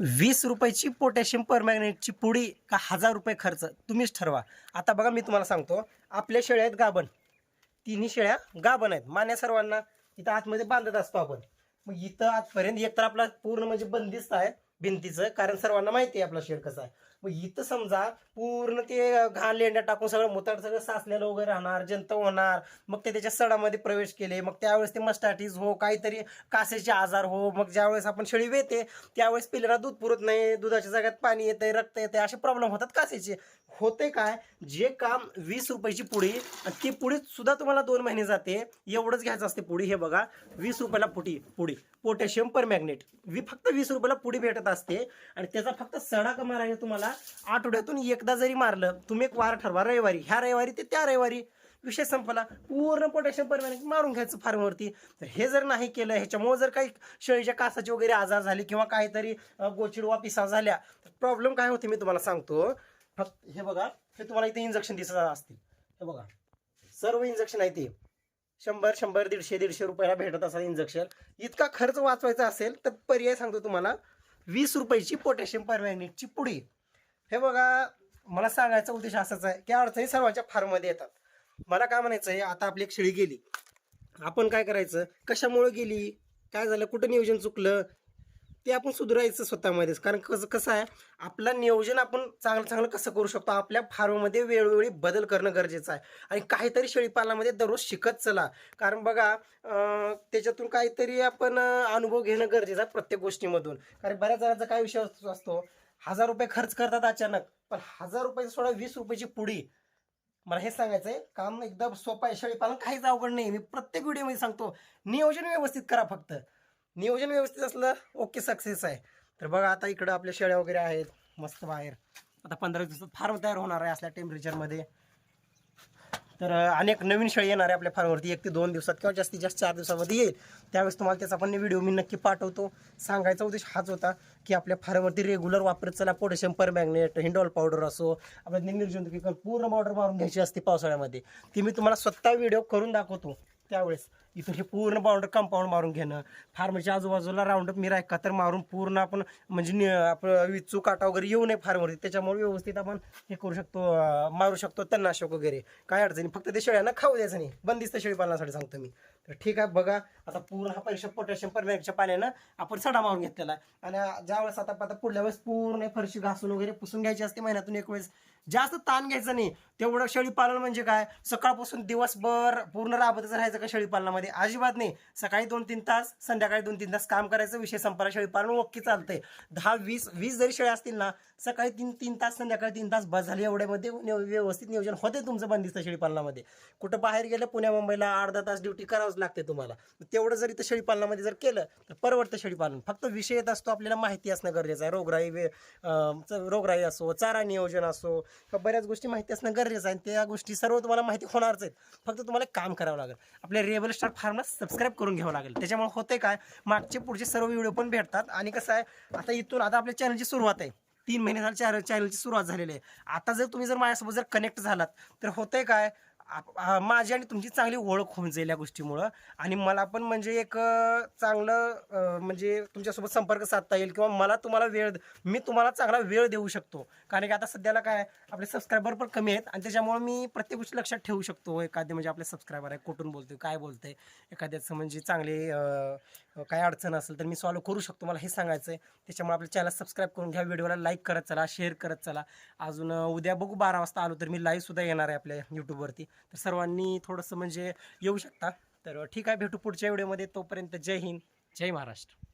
वीस रुपयाची पोटॅशियम परमॅग्नेटची पुडी का हजार रुपये खर्च? तुम्हीच ठरवा. आता बघा मी तुम्हाला सांगतो. आपल्या शेळ्या आहेत गाभण. तिन्ही शेळ्या गाभण आहेत. मान्या सर्वांना इथं आतमध्ये बांधत असतो आपण. मग इथं आजपर्यंत एक तर आपला पूर्ण म्हणजे बंदिस्त आहे भिंतीचं कारण सर्वांना माहिती आहे आपला शेड कसा आहे. मग इथं समजा पूर्ण ते घाण लेंड्या टाकून सगळं मुताड सगळं साचलेलं वगैरे राहणार जंत होणार. मग ते त्याच्या सडामध्ये प्रवेश केले. मग त्यावेळेस ते मस्टाटीज हो काहीतरी कासेचे आजार हो. मग ज्यावेळेस आपण शेळी वेते त्यावेळेस पिल्लाला दूध पुरत नाही. दुधाच्या जागात पाणी येते रक्त येते असे प्रॉब्लेम होतात कासेचे. होते काय? जे काम वीस रुपयाची पुडी आणि ती पुढी सुद्धा तुम्हाला दोन महिने जाते. एवढंच घ्यायचं असते पुडी. हे बघा वीस रुपयाला पुढी पुडी. पोटॅशियम पर मॅग्नेट वी फक्त वीस रुपयाला पुढी भेटत असते. आणि त्याचा फक्त सडा का तुम्हाला. तुम्हाला आठवड्यातून एकदा जरी मारलं तुम्ही एक वार ठरवा रविवारी. ह्या रविवारी ते त्या रविवारी विषय संपला. पूर्ण पोटॅशियम परमॅनेट मारून घ्यायचं फार्मवरती तर हे जर नाही केलं ह्याच्यामुळे जर काही शेळीच्या कासाचे वगैरे आजार झाले किंवा काहीतरी गोचिडवा पिसा झाल्या तर प्रॉब्लेम काय होते मी तुम्हाला सांगतो. फक्त हे बघा हे तुम्हाला इथे इंजेक्शन दिसत असतील. हे बघा. सर्व इंजेक्शन आहे ते. शंभर शंभर दीडशे दीडशे रुपयाला भेटत असेल इंजेक्शन इतका खर्च वाचवायचा असेल तर पर्याय सांगतो तुम्हाला. वीस रुपयाची पोटॅशियम परमॅग्नेटची पुडी हे बघा मला सांगायचा उद्देश असाच आहे की अडचणी सर्वांच्या फार्ममध्ये येतात. मला काय म्हणायचं आहे आता आपली एक शेळी गेली. आपण काय करायचं? कशामुळे गेली? काय झालं? कुठं नियोजन चुकलं? ते आपण सुधारायचं स्वतःमध्येच. कारण कसं कसं आहे आपलं नियोजन आपण चांगलं चांगलं कसं करू शकतो? आपल्या फार्ममध्ये वेळोवेळी बदल करणं गरजेचं आहे. आणि काहीतरी शेळीपालनामध्ये दररोज शिकत चला. कारण बघा त्याच्यातून काहीतरी आपण अनुभव घेणं गरजेचं आहे प्रत्येक गोष्टीमधून. कारण बऱ्याच जणांचा काय विषय असतो हजार रुपये खर्च करतात अचानक. पण हजार रुपयाचं सोडा वीस रुपयाची पुडी. मला हे सांगायचं आहे काम एकदम सोपं आहे शेळीपालन काहीच अवघड नाही मी प्रत्येक व्हिडिओमध्ये सांगतो नियोजन व्यवस्थित करा फक्त. नियोजन व्यवस्थित असलं ओके सक्सेस आहे. तर बघा आता इकडं आपल्या शेळ्या वगैरे आहेत मस्त बाहेर. आता पंधरा दिवसात फार्म तयार होणार आहे असल्या टेम्परेचरमध्ये तर अनेक नवीन शेळी येणार आहे आपल्या फार्मवरती. एक ते दोन दिवसात किंवा जास्तीत जास्त चार दिवसामध्ये येईल. त्यावेळेस तुम्हाला त्याचा पण व्हिडिओ मी नक्की पाठवतो. सांगायचा उद्देश हाच होता की आपल्या फार्मवरती रेग्युलर वापरत चला पोटॅशियम पर मॅग्नेट हिंडॉल पावडर असो आपल्या निर्जंतुकीकरण पूर्ण पावडर मारून घ्यायची असते पावसाळ्यामध्ये. ती मी तुम्हाला स्वतः व्हिडिओ करून दाखवतो. त्यावेळेस इथून हे पूर्ण बाउंडर कंपाऊंड मारून घेणं. फार्मच्या म्हणजे आजूबाजूला राऊंडअप मिरा तर मारून पूर्ण आपण म्हणजे नि- आपलं विचू काटा वगैरे येऊ नये फार्मवरती म्हणजे. त्याच्यामुळे व्यवस्थित आपण हे करू शकतो मारू शकतो तणनाशक वगैरे. काय अडचणी फक्त ते शेळ्यांना खाऊ द्यायचं नाही. बंदिस्त शेळी पालनासाठी सांगतो मी. तर ठीक आहे बघा. आता पूर्ण हा परीक्षा पोटॅशियम पर्यायच्या पाण्यानं आपण सडा मारून घेतलेला आहे. आणि ज्यावेळेस आता आता पुढल्या वेळेस पूर्ण फरशी घासून वगैरे पुसून घ्यायची असते महिन्यातून एक वेळेस जास्त ताण घ्यायचं नाही. तेवढं शेळी पालन म्हणजे काय? सकाळपासून दिवसभर पूर्ण राबतच राहायचं का शेळी पालनामध्ये अजिबात नाही. सकाळी दोन तीन तास संध्याकाळी दोन तीन तास काम करायचं विषय संपला शेळी पालन ओके चालतंय. दहा वीस वीस जरी शेळ्या असतील ना सकाळी तीन तीन तास संध्याकाळी तीन तास बस झाली एवढ्यामध्ये व्यवस्थित नियोजन होते तुमचं बंदिस्त शेळी पालनामध्ये कुठं बाहेर गेलं पुण्या मुंबईला अर्धा तास ड्युटी करावंच लागते तुम्हाला. तेवढं जरी तर शेळी पालनामध्ये जर केलं तर परवडतं शेळी पालन फक्त विषय येत असतो आपल्याला माहिती असणं गरजेचं आहे. रोगराई वे- च- रोगराई असो चारा नियोजन असो किंवा बऱ्याच गोष्टी माहिती असणं गरजेचं आहे. आणि त्या गोष्टी सर्व तुम्हाला माहिती होणारच आहेत. फक्त तुम्हाला काम करावं लागेल. आपल्या रेबल स्टार फार्मला सबस्क्राईब करून घ्यावं लागेल. त्याच्यामुळे होते काय? मागचे पुढचे सर्व व्हिडिओ पण भेटतात. आणि कसं आहे आता इथून आता आपल्या चॅनलची सुरुवात आहे. तीन महिने झाले चॅनलची सुरुवात झालेली आहे. आता जर तुम्ही जर माझ्यासोबत जर कनेक्ट झालात तर होतंय काय? आप- माझी आणि तुमची चांगली ओळख होऊन जाईल या गोष्टीमुळं. आणि मला पण म्हणजे एक अं, चांगलं अं, म्हणजे तुमच्यासोबत संपर्क साधता येईल किंवा मला तुम्हाला वेळ मी तुम्हाला चांगला वेळ देऊ शकतो. कारण की आता सध्याला काय आपले सबस्क्रायबर पण कमी आहेत आणि त्याच्यामुळे मी प्रत्येक गोष्टी लक्षात ठेवू शकतो. हो, एखादे म्हणजे आपले सबस्क्रायबर आहे कुठून बोलतोय काय बोलतोय एखाद्याचं म्हणजे चांगले अं, काय अडचण असेल तर मी सॉल्व्ह करू शकतो. मला हे सांगायचं आहे त्याच्यामुळे आपल्या चॅनल सबस्क्राईब करून घ्या व्हिडिओला लाईक करत चला शेअर करत चला. अजून अं, उद्या बघू बारा वाजता आलो तर मी लाईव्ह सुद्धा येणार आहे आपल्या यूट्यूबवरती तर सर्वांनी थोडंसं म्हणजे येऊ शकता. तर ठीक आहे भेटू पुढच्या व्हिडिओमध्ये. तोपर्यंत जय हिंद जय महाराष्ट्र.